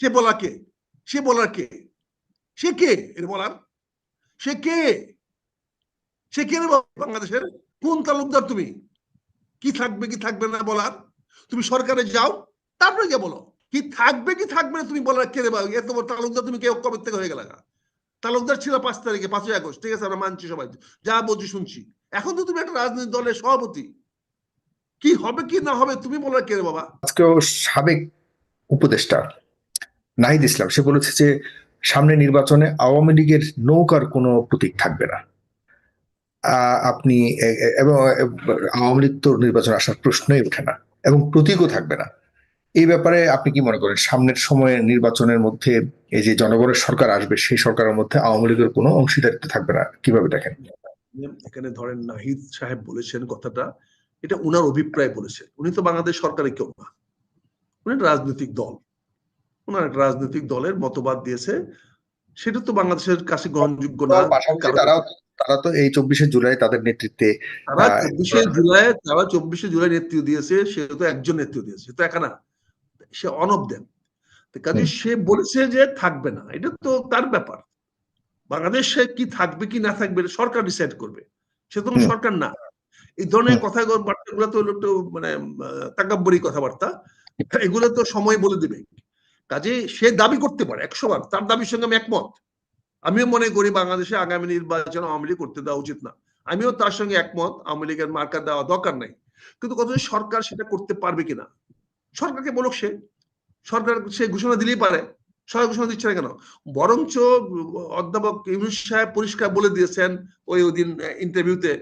সে বলার কে? সে বলার কে? সে কে এর বলার? সে কে? সে কে বাংলাদেশের? কোন তালুকদার তুমি? কি থাকবে কি থাকবে না বলার? তুমি সরকারে যাও, তারপরে গিয়ে বলো। কি থাকবে কি থাকবে না তুমি বলার কে রে বা এত তালুকদার তুমি কে কবে থেকে হয়ে গেলা তালুকদার ছিল পাঁচ তারিখে, পাঁচই আগস্ট, ঠিক আছে, আমরা মানছি সবাই। যা বলছি শুনছি। এখন তো তুমি একটা রাজনৈতিক দলের সভাপতি। কি হবে, কি না হবে, তুমি বলার কে বাবা? আজকেও সাবেক উপদেষ্টা নাহিদ ইসলাম, সে বলেছে যে সামনে নির্বাচনে আওয়ামী লীগের নৌকার কোনো প্রতীক থাকবে না। আপনি এবং আওয়ামী লীগ তো নির্বাচন আসার প্রশ্নই ওঠে না এবং প্রতীকও থাকবে না। এই ব্যাপারে আপনি কি মনে করেন? সামনের সময়ে নির্বাচনের মধ্যে এই যে জনগণের সরকার আসবে, সেই সরকারের মধ্যে আওয়ামী লীগের কোনো অংশীদারিত্ব থাকবে না? কীভাবে দেখেন? এখানে ধরেন নাহিদ সাহেব বলেছেন কথাটা, এটা উনার অভিপ্রায় বলেছেন উনি তো বাংলাদেশ সরকারের কেউ না। উনি রাজনৈতিক দল। ওনার একটা রাজনৈতিক দলের মতবাদ দিয়েছে। সেটা তো বাংলাদেশের কাছে গ্রহণযোগ্য না। তারাও তারা তো এই চব্বিশে জুলাই তাদের নেতৃত্বে তারা চব্বিশে জুলাই তারা চব্বিশে জুলাই নেতৃত্ব দিয়েছে। সে তো একজন নেতৃত্ব দিয়েছে। তো একা না। সে দেন কাজে সে বলেছে যে থাকবে না। এটা তো তার ব্যাপার। বাংলাদেশে কি থাকবে কি না থাকবে সরকার ডিসাইড করবে। সে তো সরকার না। এই ধরনের হুম। কথা বার্তাগুলো তো একটু মানে তাকাব্বরী কথাবার্তা। এগুলো তো সময় বলে দিবে। কাজে সে দাবি করতে পারে একশো বার তার দাবির সঙ্গে আমি একমত। আমিও মনে করি বাংলাদেশে আগামী নির্বাচন আওয়ামী লীগ করতে দেওয়া উচিত না। আমিও তার সঙ্গে একমত, আওয়ামী লীগের মার্কা দেওয়া দরকার নাই। কিন্তু কত সরকার সেটা করতে পারবে কিনা? সরকারকে বলুক সে। সরকার সে ঘোষণা দিলেই পারে। সরকার ঘোষণা দিচ্ছে না কেন? বরঞ্চ অধ্যাপক ইউনুস সাহেব পরিষ্কার বলে দিয়েছেন ওই দিন ইন্টারভিউতে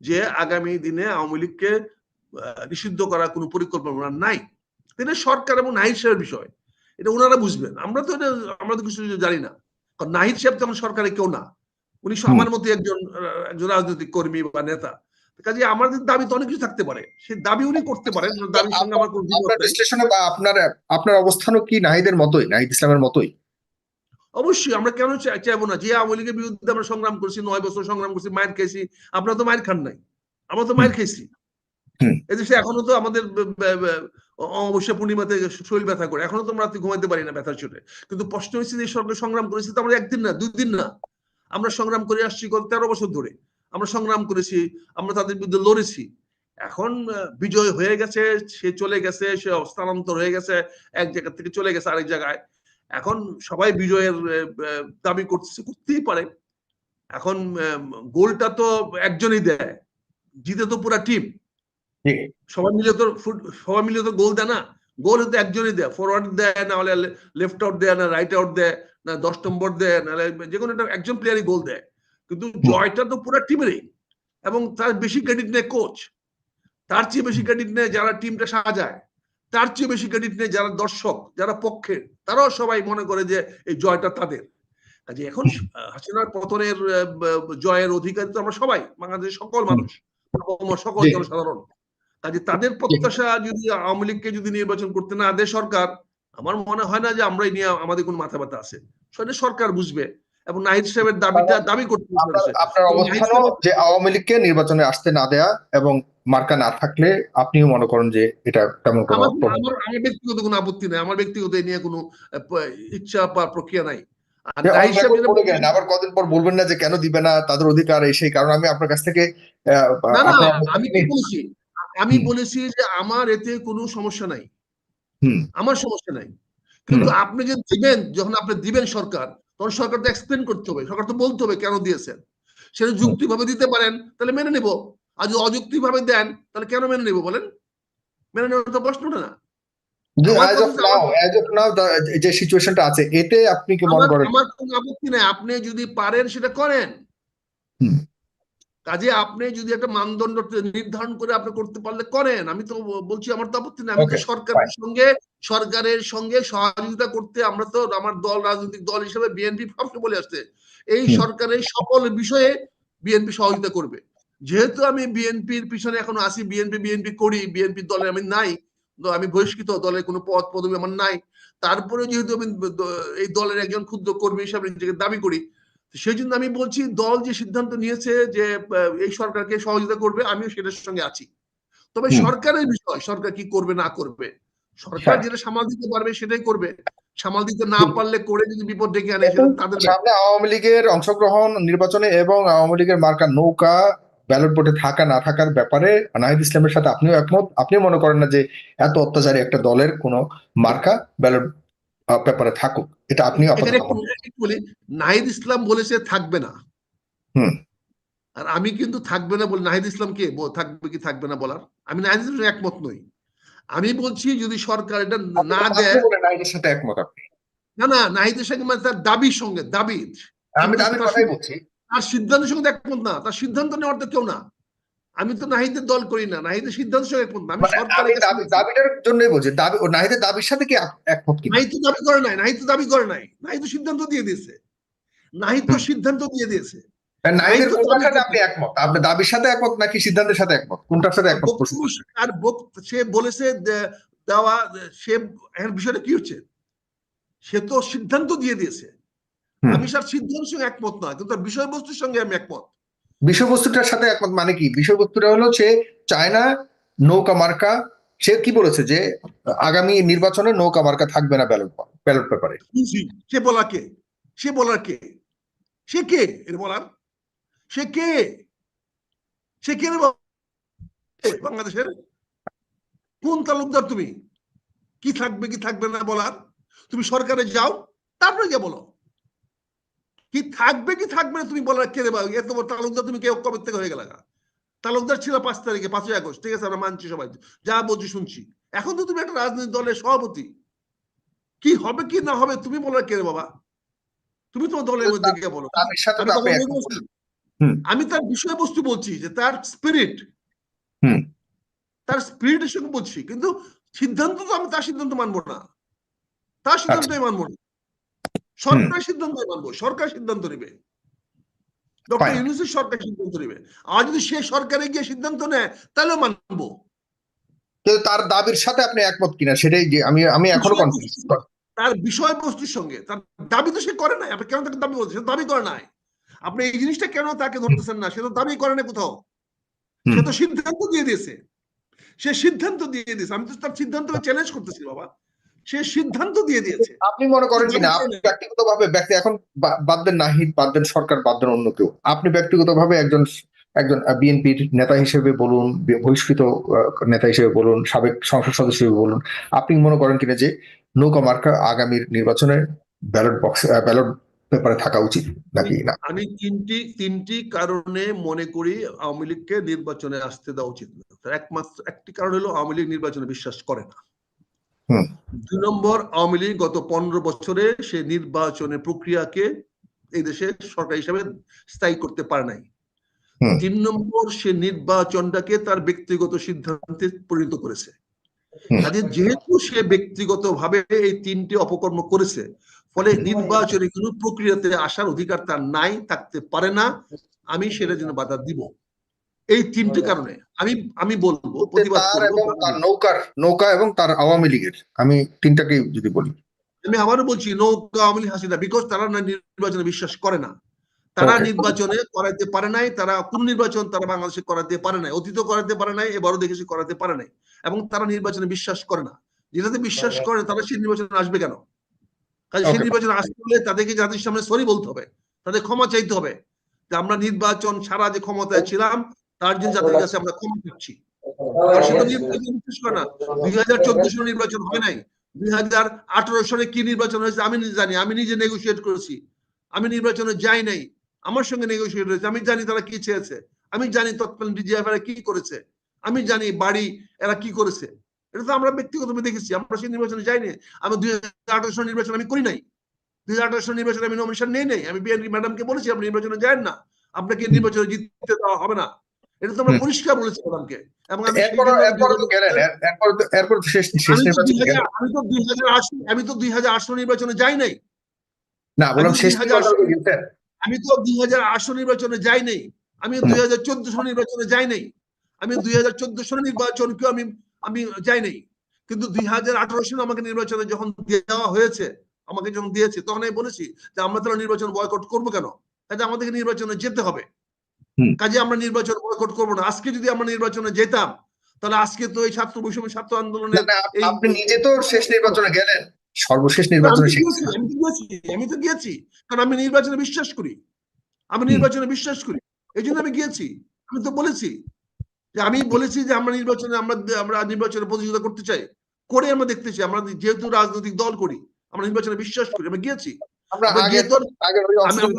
যে আগামী দিনে আওয়ামী লীগকে নিষিদ্ধ করার কোনো পরিকল্পনা নাই। এটা সরকার এবং সাহেবের বিষয়। এটা ওনারা বুঝবেন। আমরা তো এটা আমরা তো কিছু জানি না। কারণ নাহিদ সাহেব তখন সরকারে কেউ না। উনি। আমার মতো একজন একজন রাজনৈতিক কর্মী বা নেতা। কাজে আমাদের দাবি তো অনেক কিছু থাকতে পারে। সেই দাবি উনি করতে পারেন দাবির সঙ্গে আমার কোনো আপনার বিশ্লেষণে বা আপনার আপনার অবস্থানও কি নাহিদের মতোই? নাহিদ ইসলামের মতোই? অবশ্যই আমরা কেন চাই- চাইব না? যে আওয়ামী লীগের বিরুদ্ধে আমরা সংগ্রাম করছি নয় বছর সংগ্রাম করছি মায়ের খেয়েছি আপনারা তো মায়ের খান নাই। আমরা তো মায়ের খেয়েছি। এদেশে এখনও তো আমাদের অমাবস্যা পূর্ণিমাতে শরীর ব্যথা করে। এখনও তো আমরা রাতে ঘুমাইতে পারি না ব্যথার চোটে কিন্তু প্রশ্ন হচ্ছে যে সংগ্রাম করেছি তো আমরা একদিন না দুই দিন না। আমরা সংগ্রাম করে আসছি গত তেরো বছর ধরে। আমরা সংগ্রাম করেছি, আমরা তাদের বিরুদ্ধে লড়েছি। এখন বিজয় হয়ে গেছে, সে চলে গেছে, সে স্থানান্তর হয়ে গেছে, এক জায়গা থেকে চলে গেছে আরেক জায়গায়। এখন সবাই বিজয়ের দাবি করতেছে, করতেই পারে। এখন গোলটা তো একজনই দেয়। জিতে তো পুরা টিম। সবাই মিলে তো সবাই মিলে তো গোল দেয় না? গোল তো একজনই দেয় ফরওয়ার্ড দেয় না হলে লেফট আউট দেয় না রাইট আউট দেয় না দশ নম্বর দেয় না যে কোনো একটা একজন প্লেয়ারই গোল দেয়। কিন্তু জয়টা তো পুরো টিমেরই এবং তার বেশি ক্রেডিট নেয় কোচ তার চেয়ে বেশি ক্রেডিট নেয় যারা টিমটা সাজায়। তার চেয়ে বেশি ক্রেডিট নেয় যারা দর্শক যারা পক্ষের। তারাও সবাই মনে করে যে এই জয়টা তাদের। কাজে এখন হাসিনার পতনের জয়ের অধিকারী তো আমরা সবাই বাংলাদেশের সকল মানুষ। সকল। জনসাধারণ। কাজে তাদের প্রত্যাশা যদি আওয়ামী লীগকে যদি নির্বাচন করতে না দেয় সরকার আমার মনে হয় না যে আমরাই নিয়ে আমাদের কোনো মাথা ব্যথা আছে। সেটা সরকার বুঝবে এবং নাহিদ সাহেবের দাবিটা দাবি করতে আপনার অবস্থানও যে আওয়ামী লীগকে নির্বাচনে আসতে না দেয়া এবং মার্কা না থাকলে আপনিও মনে করেন যে এটা তেমন কোনো আমার ব্যক্তিগত কোনো আপত্তি নাই। আমার ব্যক্তিগত এ নিয়ে কোনো ইচ্ছা বা প্রক্রিয়া নাই। আবার কদিন পর বলবেন না যে কেন দিবে না তাদের অধিকার এই সেই কারণ আমি আপনার কাছ থেকে আহ, না না আমি কি বলছি? আমি বলেছি যে আমার এতে কোনো সমস্যা নাই। আমার সমস্যা নাই। কিন্তু আপনি যে দিবেন যখন আপনি দিবেন সরকার তখন সরকার তো এক্সপ্লেন করতে হবে। সরকার তো বলতে হবে কেন দিয়েছেন। সেটা যুক্তি ভাবে দিতে পারেন তাহলে মেনে নেব। আর যদি অযুক্তি ভাবে দেন তাহলে কেন মেনে নেব বলেন? মেনে নেওয়ার তো প্রশ্ন না। যে সিচুয়েশনটা আছে এতে আপনি কি মনে করেন? আমার কোনো আপত্তি নাই। আপনি যদি পারেন সেটা করেন। হুম। কাজে আপনি যদি একটা মানদণ্ড নির্ধারণ করে আপনি করতে পারলে করেন। আমি তো বলছি আমার তো আপত্তি নেই। আমি তো সরকারের সঙ্গে সরকারের সঙ্গে সহযোগিতা করতে আমরা তো আমার দল রাজনৈতিক দল হিসেবে বিএনপি সবসময় বলে আসছে। এই সরকারের সকল বিষয়ে বিএনপি সহযোগিতা করবে। যেহেতু আমি বিএনপির পিছনে এখন আসি বিএনপি বিএনপি করি বিএনপি দলে আমি নাই আমি বহিষ্কৃত দলের কোনো পদ পদবি আমার নাই। তারপরে যেহেতু আমি এই দলের একজন ক্ষুদ্র কর্মী হিসাবে নিজেকে দাবি করি সেই জন্য আমি বলছি দল যে সিদ্ধান্ত নিয়েছে যে এই সরকারকে সহযোগিতা করবে আমিও সেটার সঙ্গে আছি। তবে সরকারের বিষয় সরকার কি করবে না করবে? সরকার হ্যাঁ। যেটা সামাল দিতে পারবে সেটাই করবে। সামাল দিতে না পারলে করে যদি বিপদ ডেকে আনে তাদের। সামনে আওয়ামী লীগের অংশগ্রহণ নির্বাচনে এবং আওয়ামী লীগের মার্কা নৌকা ব্যালট বোর্ডে থাকা না থাকার ব্যাপারে নাহিদ ইসলামের সাথে আপনিও একমত। আপনিও মনে করেন না যে এত অত্যাচারী একটা দলের কোনো মার্কা ব্যালট পেপারে থাকুক। এটা বলি নাহিদ ইসলাম বলেছে থাকবে না। হুম। আর আমি কিন্তু থাকবে না বলে নাহিদ ইসলাম কে? থাকবে কি থাকবে না বলার? আমি নাহিদ ইসলাম একমত নই। আমি বলছি যদি সরকার এটা না দেয় নাহিদের সাথে একমত আপনি। না না নাহিদের সঙ্গে মানে তার দাবির সঙ্গে দাবি আমি তার কথাই বলছি। তার সিদ্ধান্তের সঙ্গে একমত না। তার সিদ্ধান্ত নেওয়ার তো কেউ না। আমি তো নাহিদের দল করি না নাহিদের সিদ্ধান্ত সঙ্গে একমত না আমি মানে সরকারের দাবি দাবিটার জন্যই বলছি দাবি নাহিদের দাবির সাথে কি একমত কি নাহিদ তো দাবি করে নাই নাহিদ তো দাবি করে নাই নাহিদ তো সিদ্ধান্ত দিয়ে দিয়েছে। নাহিদ তো সিদ্ধান্ত দিয়ে দিয়েছে। করছে। আপনি একমত? আপনি দাবির সাথে একমত নাকি সিদ্ধান্তের সাথে একমত? কোনটার সাথে একমত আর সে বলেছে দেওয়া সে এর বিষয়টা কি হচ্ছে? সে তো সিদ্ধান্ত দিয়ে দিয়েছে। আমি তার সিদ্ধান্তের সঙ্গে একমত না কিন্তু তার বিষয়বস্তুর সঙ্গে আমি একমত। বিষয়বস্তুটার সাথে একমত মানে কি? বিষয়বস্তুটা হলো সে চায় না নৌকা মার্কা। সে কি বলেছে যে আগামী নির্বাচনে নৌকা মার্কা থাকবে না ব্যালট ব্যালট পেপারে? সে বলার কে? সে বলার কে? সে কে এর বলার? সে কে? সে কে বাংলাদেশের? কোন তালুকদার তুমি? কি থাকবে কি থাকবে না বলার? তুমি সরকারে যাও, তারপরে গিয়ে বলো। কি থাকবে কি থাকবে না তুমি বলার কে রে বাবা? এত বড় তালুকদার তুমি কেউ কবে থেকে হয়ে গেল তালুকদার ছিল পাঁচ তারিখে পাঁচই আগস্ট ঠিক আছে আমরা মানছি সবাই। যা বলছি শুনছি। এখন তো তুমি একটা রাজনৈতিক দলের সভাপতি। কি হবে কি না হবে তুমি বলার কে বাবা? তুমি তোমার দলের মধ্যে গিয়ে বলো। আমি তার বিষয়বস্তু বলছি যে তার স্পিরিট হুম। তার স্পিরিটের সঙ্গে বলছি। কিন্তু সিদ্ধান্ত তো আমি তার সিদ্ধান্ত মানবো না। তার সিদ্ধান্তই মানবো না। সরকার সিদ্ধান্তই মানবো সরকার সিদ্ধান্ত নেবে। ডক্টর. ইউনুসের সরকার সিদ্ধান্ত নেবে। আর যদি সে সরকারে গিয়ে সিদ্ধান্ত নেয় তাহলে মানবো। কিন্তু তার দাবির সাথে আপনি একমত কিনা? সেটাই যে আমি আমি এখনও কনফিউজ তার বিষয়বস্তুর সঙ্গে তার দাবি তো সে করে নাই। আপনি কেন তাকে দাবি বলছেন সে দাবি করে নাই। আপনি এই জিনিসটা কেন তাকে ধরতেছেন না? সে তো দাবি করে না কোথাও। সে তো সিদ্ধান্ত দিয়ে দিয়েছে। সে সিদ্ধান্ত দিয়ে দিয়েছে। আমি তো তার সিদ্ধান্তকে চ্যালেঞ্জ করতেছি বাবা। সে সিদ্ধান্ত দিয়ে দিয়েছে। আপনি মনে করেন কিনা আপনি ব্যক্তিগতভাবে ব্যক্তি এখন বাদ দেন নাহিদ বাদ দেন সরকার বাদ দেন অন্য কেউ। আপনি ব্যক্তিগতভাবে একজন একজন বিএনপির নেতা হিসেবে বলুন বহিষ্কৃত নেতা হিসেবে বলুন সাবেক সংসদ সদস্য হিসেবে বলুন আপনি মনে করেন কিনা যে নৌকা মার্কা আগামীর নির্বাচনে ব্যালট বক্স ব্যালট পেপারে থাকা উচিত নাকি না? আমি তিনটি তিনটি কারণে মনে করি আওয়ামী লীগকে নির্বাচনে আসতে দেওয়া উচিত না। তার একমাত্র একটি কারণ হলো আওয়ামী লীগ নির্বাচনে বিশ্বাস করে না। দুই নম্বর আওয়ামী লীগ গত পনেরো বছরে সে নির্বাচনের প্রক্রিয়াকে এই দেশে সরকার হিসাবে স্থায়ী করতে পারে নাই। তিন নম্বর সে নির্বাচনটাকে তার ব্যক্তিগত সিদ্ধান্তে পরিণত করেছে। কাজে যেহেতু সে ব্যক্তিগত ভাবে এই তিনটি অপকর্ম করেছে ফলে নির্বাচনে কোনো প্রক্রিয়াতে আসার অধিকার তার নাই থাকতে পারে না। আমি সেটা জন্য বাধা দিব। এই তিনটি কারণে। আমি আমি বলব প্রতিবাদ তার নৌকার নৌকা এবং তার আওয়ামী লীগের আমি তিনটাকে যদি বলি। আমি আবারও বলছি নৌকা আওয়ামী লীগ হাসিনা বিকজ তারা নির্বাচনে বিশ্বাস করে না। তারা নির্বাচনে করাতে পারে নাই তারা কোন নির্বাচন তারা বাংলাদেশে করাতে পারে নাই অতীত করাতে পারে নাই এবারও দেখেছি করাতে পারে নাই এবং তারা নির্বাচনে বিশ্বাস করে না। যেটাতে বিশ্বাস করে তারা সেই নির্বাচনে আসবে কেন? কাজে সেই নির্বাচনে আসতে হলে তাদেরকে জাতির সামনে সরি বলতে হবে তাদের ক্ষমা চাইতে হবে। যে আমরা নির্বাচন ছাড়া যে ক্ষমতায় ছিলাম তার জন্য জাতির কাছে আমরা ক্ষমা বিশ্বাস করে না দুই হাজার চোদ্দ সালে নির্বাচন হয় নাই দুই হাজার আঠারো সালে কি নির্বাচন হয়েছে আমি জানি আমি নিজে নেগোসিয়েট করেছি। আমি নির্বাচনে যাই নাই আমার সঙ্গে নেগোসিয়েট হয়েছে আমি জানি তারা কি চেয়েছে আমি জানি তৎকালীন ডিজিএফ এরা কি করেছে আমি জানি বাড়ি এরা কি করেছে। এটা তো আমরা ব্যক্তিগতভাবে দেখেছি আমরা সেই নির্বাচনে যাইনি আমি দুই হাজার আঠারো সাল নির্বাচন আমি করি নাই। দুই হাজার আঠারো সাল নির্বাচনে আমি নমিনেশন নেই নাই আমি বিএনপি ম্যাডামকে বলেছি আপনি নির্বাচনে যান না আপনাকে নির্বাচনে জিততে দেওয়া হবে না। এটা তো আমরা পরিষ্কার বলেছি ম্যাডামকে। এবং আমি তো আমি তো দুই হাজার আমি তো দুই আটশো নির্বাচনে যাই নাই। না বললাম শেষ 2000 নির্বাচনে গেছেন। আমি তো দুই হাজার আটশো নির্বাচনে যাই নাই। আমি দুই হাজার চোদ্দ সাল নির্বাচনে যাই নাই। আমি দুই হাজার চোদ্দ সাল নির্বাচনকেও আমি আমি যাই নাই। কিন্তু দুই হাজার আঠারো সালে আমাকে নির্বাচনে যখন দেওয়া হয়েছে আমাকে যখন দিয়েছে তখন আমি বলেছি যে আমরা তাহলে নির্বাচন বয়কট করব কেন? কাজে আমাদেরকে নির্বাচনে যেতে হবে। কাজে আমরা নির্বাচন বয়কট করব না। আজকে যদি আমরা নির্বাচনে যেতাম তাহলে আজকে তো এই ছাত্র বৈষম্য ছাত্র আন্দোলনের আপনি নিজে তো শেষ নির্বাচনে গেলেন। সর্বশেষ আমি নির্বাচনে আমি তো গিয়েছি আমি তো গিয়েছি। কারণ আমি নির্বাচনে বিশ্বাস করি। আমি নির্বাচনে বিশ্বাস করি। এই জন্য আমি গিয়েছি। আমি তো বলেছি যে আমি বলেছি যে আমরা নির্বাচনে আমরা আমরা নির্বাচনে প্রতিযোগিতা করতে চাই। করে আমরা দেখতে চাই। আমরা যেহেতু রাজনৈতিক দল করি আমরা নির্বাচনে বিশ্বাস করি। আমরা গিয়েছি। আমরা আমরা তো আমরা-।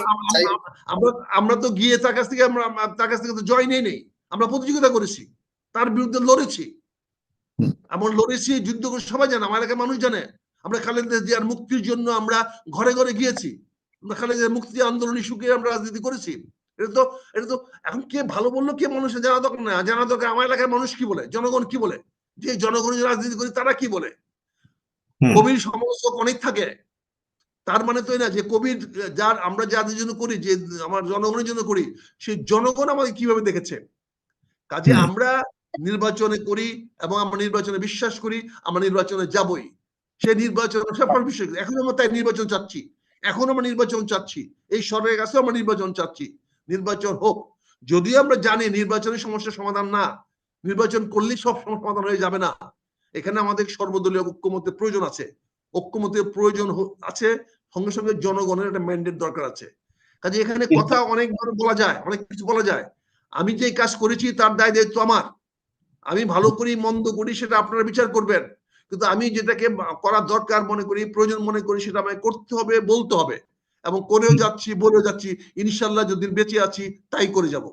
আমরা- আমরা আমরা গিয়ে তার কাছ থেকে আমরা আমরা- তার কাছ থেকে তো জয় নেই নেই। আমরা প্রতিযোগিতা করেছি। তার বিরুদ্ধে লড়েছি। এমন লড়েছি যুদ্ধ করে সবাই জানে আমার এলাকার মানুষ জানে। আমরা খালেদা জিয়ার মুক্তির জন্য আমরা ঘরে ঘরে গিয়েছি। আমরা খালেদা জিয়ার মুক্তি আন্দোলনী সুখে আমরা রাজনীতি করেছি। এটা তো এটা তো এখন কে ভালো বলল কে মানুষের জানা দরকার না। জানা দরকার আমার এলাকার মানুষ কি বলে জনগণ কি বলে? যে জনগণ রাজনীতি করি তারা কি বলে। কবির সমালোচক অনেক থাকে। তার মানে তো না যে কবির যার আমরা যাদের জন্য করি যে আমার জনগণের জন্য করি সেই জনগণ আমাকে কীভাবে দেখেছে? কাজে আমরা নির্বাচনে করি এবং আমরা নির্বাচনে বিশ্বাস করি আমরা নির্বাচনে যাবই। সে নির্বাচন সফল বিশ্বাস এখন আমরা তাই নির্বাচন চাচ্ছি। এখন আমরা নির্বাচন চাচ্ছি। এই সরকারের কাছে আমরা নির্বাচন চাচ্ছি। নির্বাচন হোক। যদিও আমরা জানি নির্বাচনের সমস্যার সমাধান না। নির্বাচন করলেই সব সমাধান হয়ে যাবে না। এখানে আমাদের সর্বদলীয় ঐক্যমতের প্রয়োজন আছে। ঐক্যমতের প্রয়োজন আছে। সঙ্গে সঙ্গে জনগণের একটা ম্যান্ডেট দরকার আছে। কাজে এখানে কথা অনেক বলা যায় অনেক কিছু বলা যায়। আমি যে কাজ করেছি তার দায় দায়িত্ব আমার। আমি ভালো করি মন্দ করি সেটা আপনারা বিচার করবেন। কিন্তু আমি যেটাকে করার দরকার মনে করি প্রয়োজন মনে করি সেটা আমাকে করতে হবে বলতে হবে। এবং করেও যাচ্ছি বলেও যাচ্ছি ইনশাল্লাহ যদি বেঁচে আছি তাই করে যাব।